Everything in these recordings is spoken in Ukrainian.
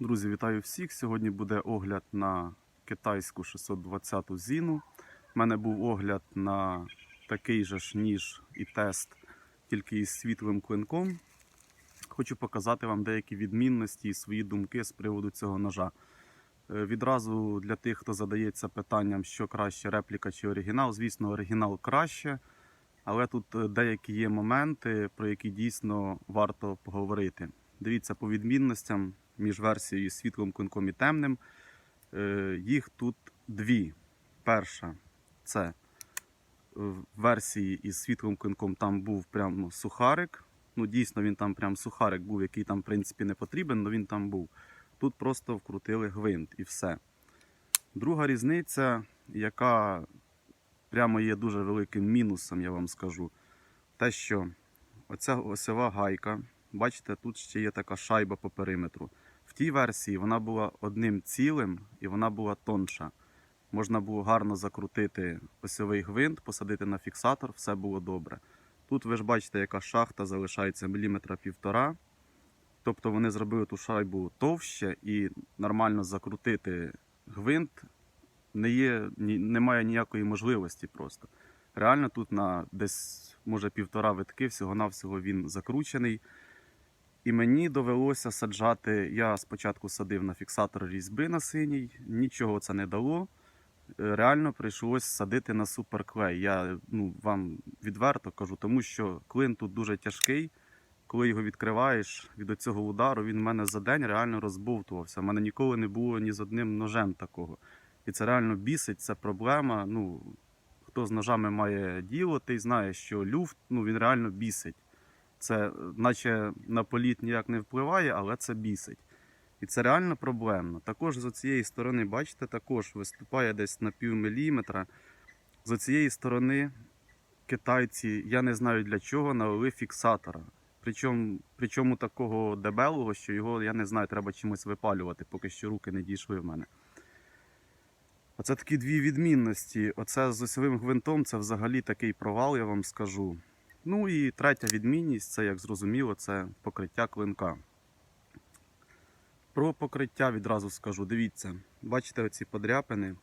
Друзі, вітаю всіх! Сьогодні буде огляд на китайську 620 зіну. У мене був огляд на такий же ж ніж і тест, тільки із світлим клинком. Хочу показати вам деякі відмінності і свої думки з приводу цього ножа. Е, Відразу для тих, хто задається питанням, що краще репліка чи оригінал. Звісно, оригінал краще, але тут е, деякі є моменти, про які дійсно варто поговорити. Дивіться по відмінностям між версією світлим клинком і темним. Е, Їх тут дві. Перша це е, в версії із світлим клинком там був прямо сухарик. Ну, дійсно, він там прям сухарик був, який там, в принципі, не потрібен, але він там був. Тут просто вкрутили гвинт і все. Друга різниця, яка прямо є дуже великим мінусом, я вам скажу, те, що оця осьова гайка, бачите, тут ще є така шайба по периметру. Тій версії вона була одним цілим і вона була тонша. Можна було гарно закрутити осьовий гвинт, посадити на фіксатор, все було добре. Тут ви ж бачите, яка шахта залишається міліметра півтора. Тобто вони зробили ту шайбу товще і нормально закрутити гвинт не є, немає ніякої можливості просто. Реально тут на десь, може, півтора витки, всього-навсього він закручений. І мені довелося саджати. Я спочатку садив на фіксатор різьби на синій, нічого це не дало. Е, Реально прийшлось садити на суперклей. Я ну, вам відверто кажу, тому що клин тут дуже тяжкий. Коли його відкриваєш від цього удару, він в мене за день реально розбовтувався. У мене ніколи не було ні з одним ножем такого. І це реально бісить, це проблема. Ну, хто з ножами має діло, той знає, що люфт ну, він реально бісить. Це наче на політ ніяк не впливає, але це бісить. І це реально проблемно. Також з цієї сторони, бачите, також виступає десь на пів міліметра. З цієї сторони китайці, я не знаю для чого, налили фіксатора. Причому, причому такого дебелого, що його, я не знаю, треба чимось випалювати, поки що руки не дійшли в мене. Оце такі дві відмінності. Оце з осьовим гвинтом це взагалі такий провал, я вам скажу. Ну і третя відмінність це, як зрозуміло, це покриття клинка. Про покриття відразу скажу. Дивіться, бачите оці подряпини.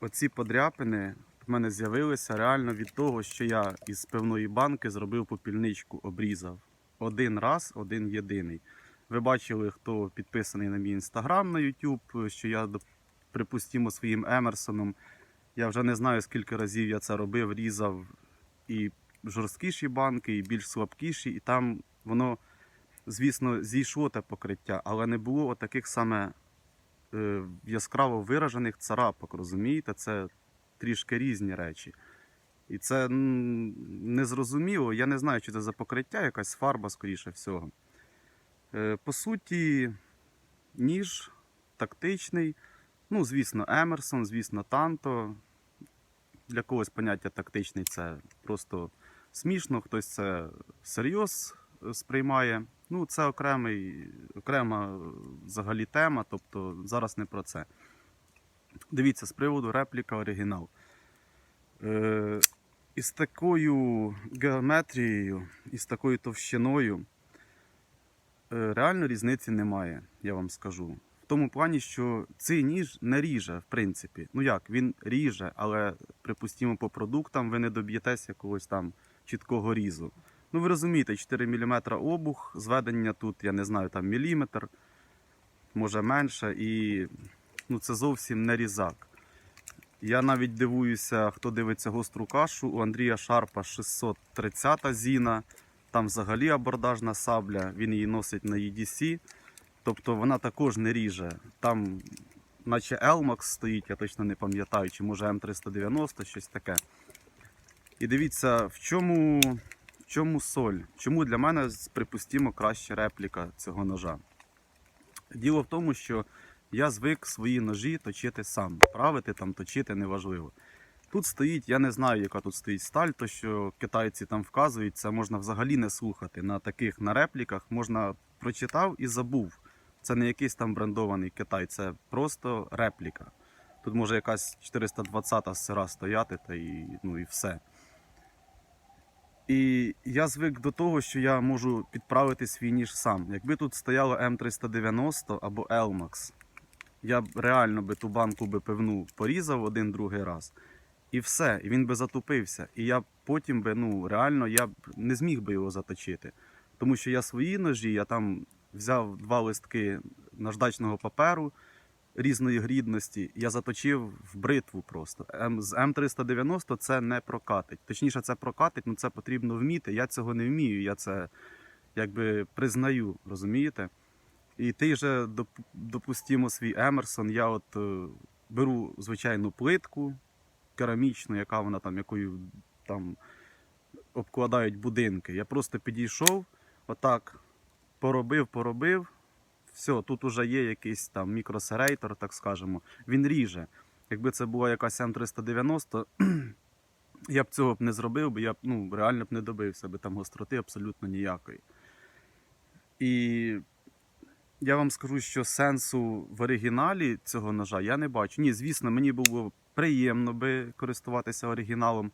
Оці подряпини в мене з'явилися реально від того, що я із пивної банки зробив попільничку, обрізав. Один раз, один єдиний. Ви бачили, хто підписаний на мій інстаграм на YouTube, що я, припустимо, своїм Емерсоном. Я вже не знаю, скільки разів я це робив, різав і жорсткіші банки, і більш слабкіші, і там воно, звісно, зійшло те покриття, але не було таких саме е, яскраво виражених царапок, розумієте? Це трішки різні речі. І це незрозуміло. Я не знаю, чи це за покриття, якась фарба, скоріше всього. Е, По суті, ніж тактичний. Ну, звісно, Емерсон, звісно, Танто. Для когось поняття тактичний це просто смішно, хтось це всерйоз е, сприймає. Ну, це окремий, окрема е, взагалі тема, тобто зараз не про це. Дивіться, з приводу репліка оригінал. Е, із такою геометрією, із такою товщиною е, реально різниці немає, я вам скажу. В тому плані, що цей ніж не ріже, в принципі. Ну як, він ріже, але припустимо, по продуктам ви не доб'єтесь якогось там чіткого різу. Ну, ви розумієте, 4 мм обух, зведення тут, я не знаю, там міліметр, може менше, і ну, це зовсім не різак. Я навіть дивуюся, хто дивиться гостру кашу. У Андрія Шарпа 630 зіна, там взагалі абордажна сабля, він її носить на EDC. Тобто вона також не ріже. Там, наче Elmax стоїть, я точно не пам'ятаю, чи може М390, щось таке. І дивіться, в чому, в чому соль? Чому для мене, припустимо, краща репліка цього ножа? Діло в тому, що я звик свої ножі точити сам. Правити там, точити неважливо. Тут стоїть, я не знаю, яка тут стоїть сталь, то що китайці там вказують, це можна взагалі не слухати. На таких на репліках можна прочитав і забув. Це не якийсь там брендований Китай, це просто репліка. Тут може якась 420-та сира стояти, та і, ну, і все. І я звик до того, що я можу підправити свій ніж сам. Якби тут стояло М390 або Elmax, я б реально би ту банку би пивну порізав один другий раз. І все, і він би затупився. І я потім би, ну, реально, я б не зміг би його заточити. Тому що я свої ножі, я там взяв два листки наждачного паперу різної грідності, я заточив в бритву просто. М, з М390 це не прокатить. Точніше, це прокатить, але це потрібно вміти. Я цього не вмію, я це якби признаю, розумієте? І той же, доп- допустимо, свій Емерсон, я от е, беру звичайну плитку керамічну, яка вона там, якою там обкладають будинки. Я просто підійшов, отак поробив, поробив. Все, тут уже є якийсь там мікросерейтор, так скажемо. Він ріже. Якби це була якась М390, я б цього б не зробив, бо я б ну, реально б не добився би там гостроти абсолютно ніякої. І я вам скажу, що сенсу в оригіналі цього ножа я не бачу. Ні, звісно, мені було приємно би користуватися оригіналом.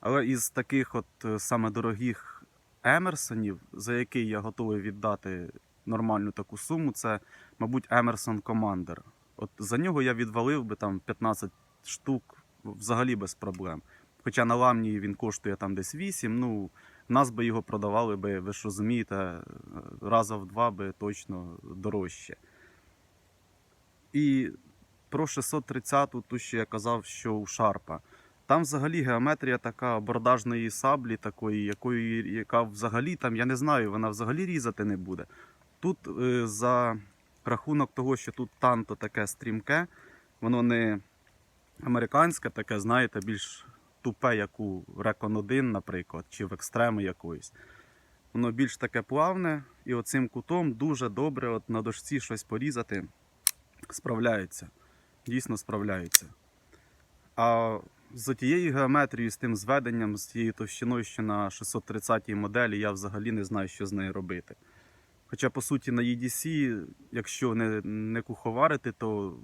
Але із таких от е, саме дорогих Емерсонів, за який я готовий віддати нормальну таку суму, це, мабуть, Emerson Commander. От за нього я відвалив би там 15 штук взагалі без проблем. Хоча на ламні він коштує там десь 8, ну нас би його продавали би, ви ж розумієте, раза в два би точно дорожче. І про 630 ту, що я казав, що у Шарпа. Там взагалі геометрія така бордажної саблі, такої, якої, яка взагалі там, я не знаю, вона взагалі різати не буде. Тут е, за рахунок того, що тут танто таке стрімке, воно не американське, таке, знаєте, більш тупе, як у Recon 1, наприклад, чи в екстреми якоїсь. Воно більш таке плавне, і оцим кутом дуже добре от на дошці щось порізати справляється. Дійсно справляється. А з тією геометрією, з тим зведенням, з тією товщиною, що на 630 моделі, я взагалі не знаю, що з нею робити. Хоча, по суті, на EDC, якщо не, не куховарити, то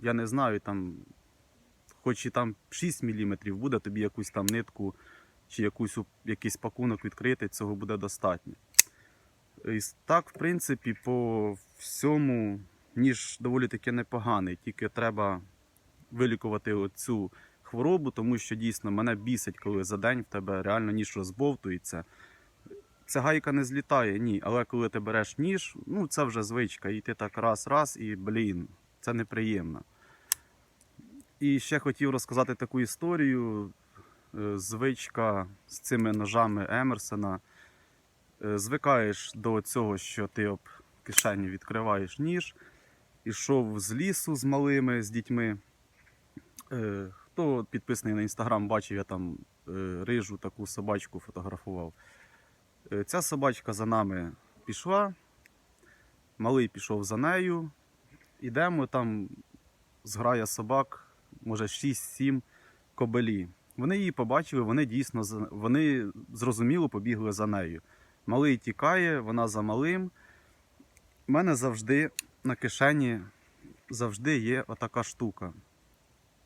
я не знаю, там, хоч і там 6 мм буде, тобі якусь там нитку чи якусь, якийсь пакунок відкрити, цього буде достатньо. І так, в принципі, по всьому ніж доволі таки непоганий, тільки треба вилікувати оцю хворобу, тому що дійсно мене бісить, коли за день в тебе реально ніж розбовтується. Ця гайка не злітає, ні. Але коли ти береш ніж, ну це вже звичка. І ти так раз-раз, і блін, це неприємно. І ще хотів розказати таку історію. Е, Звичка з цими ножами Емерсона. Е, Звикаєш до цього, що ти об кишені відкриваєш ніж, ішов з лісу з малими, з дітьми. Е, Хто підписаний на інстаграм, бачив, я там рижу таку собачку фотографував. Е, Ця собачка за нами пішла, малий пішов за нею. Ідемо там зграя собак, може 6-7 кобелі. Вони її побачили, вони дійсно вони зрозуміло побігли за нею. Малий тікає, вона за малим. У мене завжди на кишені завжди є отака штука.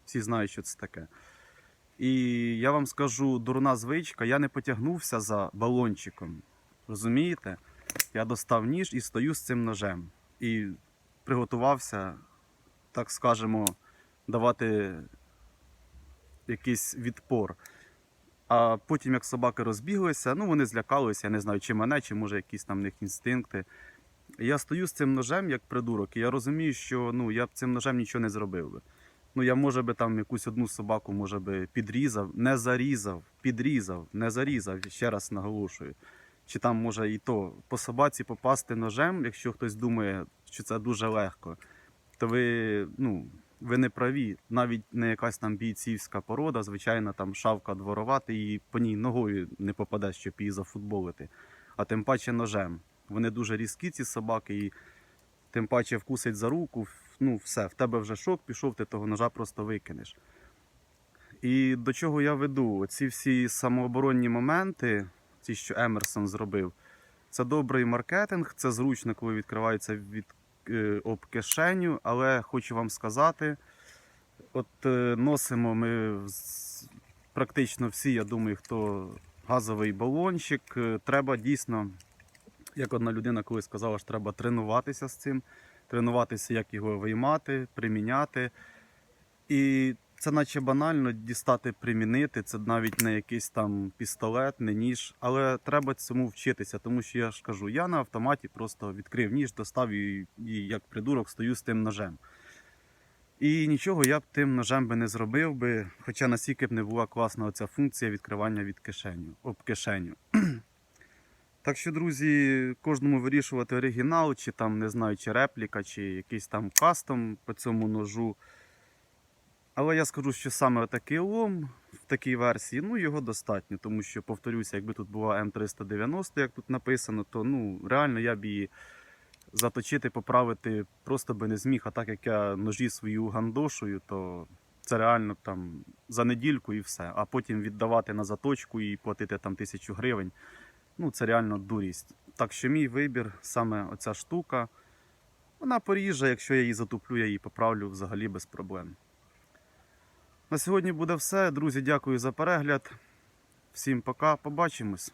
Всі знають, що це таке. І я вам скажу, дурна звичка, я не потягнувся за балончиком. Розумієте? Я достав ніж і стою з цим ножем. І приготувався, так скажемо, давати якийсь відпор. А потім, як собаки розбіглися, ну вони злякалися, я не знаю, чи мене, чи може якісь там в них інстинкти. Я стою з цим ножем як придурок, і я розумію, що ну, я б цим ножем нічого не зробив би. Ну, я може би там якусь одну собаку, може би, підрізав, не зарізав, підрізав, не зарізав, ще раз наголошую. Чи там може і то по собаці попасти ножем, якщо хтось думає, що це дуже легко, то ви, ну, ви не праві. Навіть не якась там бійцівська порода, звичайно, там шавка дворова, її по ній ногою не попадеш, щоб її зафутболити. А тим паче ножем. Вони дуже різкі, ці собаки, і тим паче вкусить за руку, ну все, в тебе вже шок пішов, ти того ножа просто викинеш. І до чого я веду? Ці всі самооборонні моменти, ті, що Емерсон зробив, це добрий маркетинг, це зручно, коли відкривається від, е, об кишеню, але хочу вам сказати, от е, носимо ми практично всі, я думаю, хто газовий балончик. Е, Треба дійсно, як одна людина колись сказала, що треба тренуватися з цим, тренуватися, як його виймати, приміняти. І це наче банально дістати, примінити. Це навіть не якийсь там пістолет, не ніж. Але треба цьому вчитися, тому що я ж кажу, я на автоматі просто відкрив ніж, достав і, і як придурок стою з тим ножем. І нічого я б тим ножем би не зробив би, хоча настільки б не була класна оця функція відкривання від кишеню, об кишеню. Так що, друзі, кожному вирішувати оригінал, чи там, не знаю, чи репліка, чи якийсь там кастом по цьому ножу. Але я скажу, що саме такий лом в такій версії, ну його достатньо, тому що, повторюся, якби тут була М390, як тут написано, то ну, реально я б її заточити, поправити просто би не зміг. А так як я ножі свої угандошую, то це реально там за недільку і все. А потім віддавати на заточку і платити там тисячу гривень. Ну, це реально дурість. Так що мій вибір саме оця штука. Вона поріже, якщо я її затуплю, я її поправлю взагалі без проблем. На сьогодні буде все. Друзі, дякую за перегляд. Всім пока, побачимось.